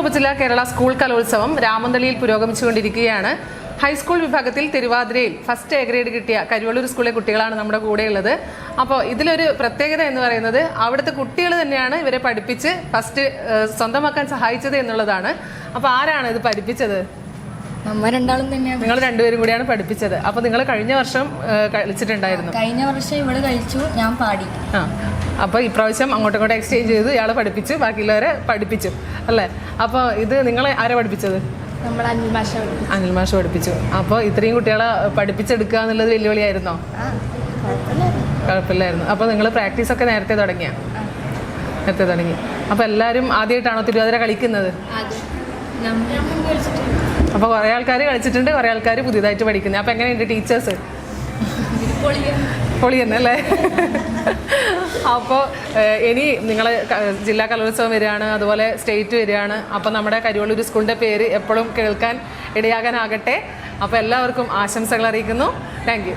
ഉപജില്ലാ കേരള സ്കൂൾ കലോത്സവം രാമന്തളിയിൽ പുരോഗമിച്ചുകൊണ്ടിരിക്കുകയാണ്. ഹൈസ്കൂൾ വിഭാഗത്തിൽ തിരുവാതിരയിൽ ഫസ്റ്റ് എ ഗ്രേഡ് കിട്ടിയ കരുവള്ളൂർ സ്കൂളിലെ കുട്ടികളാണ് നമ്മുടെ കൂടെയുള്ളത്. അപ്പോൾ ഇതിലൊരു പ്രത്യേകത എന്ന് പറയുന്നത് അവിടുത്തെ കുട്ടികൾ തന്നെയാണ് ഇവരെ പഠിപ്പിച്ച് ഫസ്റ്റ് സ്വന്തമാക്കാൻ സഹായിച്ചത് എന്നുള്ളതാണ്. അപ്പോൾ ആരാണ് ഇത് പഠിപ്പിച്ചത്? നമ്മ രണ്ടാളും തന്നെയാണ് നിങ്ങൾ രണ്ടുപേരും കൂടിയാണ് പഠിപ്പിച്ചത്. അപ്പൊ നിങ്ങൾ കഴിഞ്ഞ വർഷം കഴിച്ചിട്ടുണ്ടായിരുന്നു കളിച്ചിട്ടുണ്ടായിരുന്നു. കഴിഞ്ഞ വർഷം ഇവിടെ കഴിച്ചു ഞാൻ പാടി. ആ അപ്പോൾ ഇപ്രാവശ്യം അങ്ങോട്ടും ഇങ്ങോട്ടും എക്സ്ചേഞ്ച് ചെയ്ത് ഇയാളെ പഠിപ്പിച്ചു ബാക്കിയുള്ളവരെ പഠിപ്പിച്ചു അല്ലേ? അപ്പൊ ഇത് നിങ്ങളെ ആരെ പഠിപ്പിച്ചത്? നമ്മൾ അനിൽ മാഷ അനിൽ മാഷ പഠിപ്പിച്ചു. അപ്പോൾ ഇത്രയും കുട്ടികളെ പഠിപ്പിച്ചെടുക്കുക എന്നുള്ളത് വെല്ലുവിളിയായിരുന്നോ? കുഴപ്പമില്ലായിരുന്നു. അപ്പോൾ നിങ്ങൾ പ്രാക്ടീസ് ഒക്കെ നേരത്തെ തുടങ്ങിയ? നേരത്തെ തുടങ്ങി. അപ്പോൾ എല്ലാവരും ആദ്യമായിട്ടാണോ തിരുവാതിര കളിക്കുന്നത്? അപ്പോൾ കുറെ ആൾക്കാർ കളിച്ചിട്ടുണ്ട് കുറെ ആൾക്കാർ പുതിയതായിട്ട് പഠിക്കുന്നത് അപ്പൊ എങ്ങനെയുണ്ട് ടീച്ചേഴ്സ് പൊളി തന്നെ അല്ലേ അപ്പോൾ ഇനി നിങ്ങൾ ജില്ലാ കലോത്സവം വരികയാണ് അതുപോലെ സ്റ്റേറ്റ് വരികയാണ്. അപ്പോൾ നമ്മുടെ കരിവള്ളൂർ സ്കൂളിന്റെ പേര് എപ്പോഴും കേൾക്കാൻ ഇടയാകാനാകട്ടെ. അപ്പോൾ എല്ലാവർക്കും ആശംസകൾ അറിയിക്കുന്നു. Thank you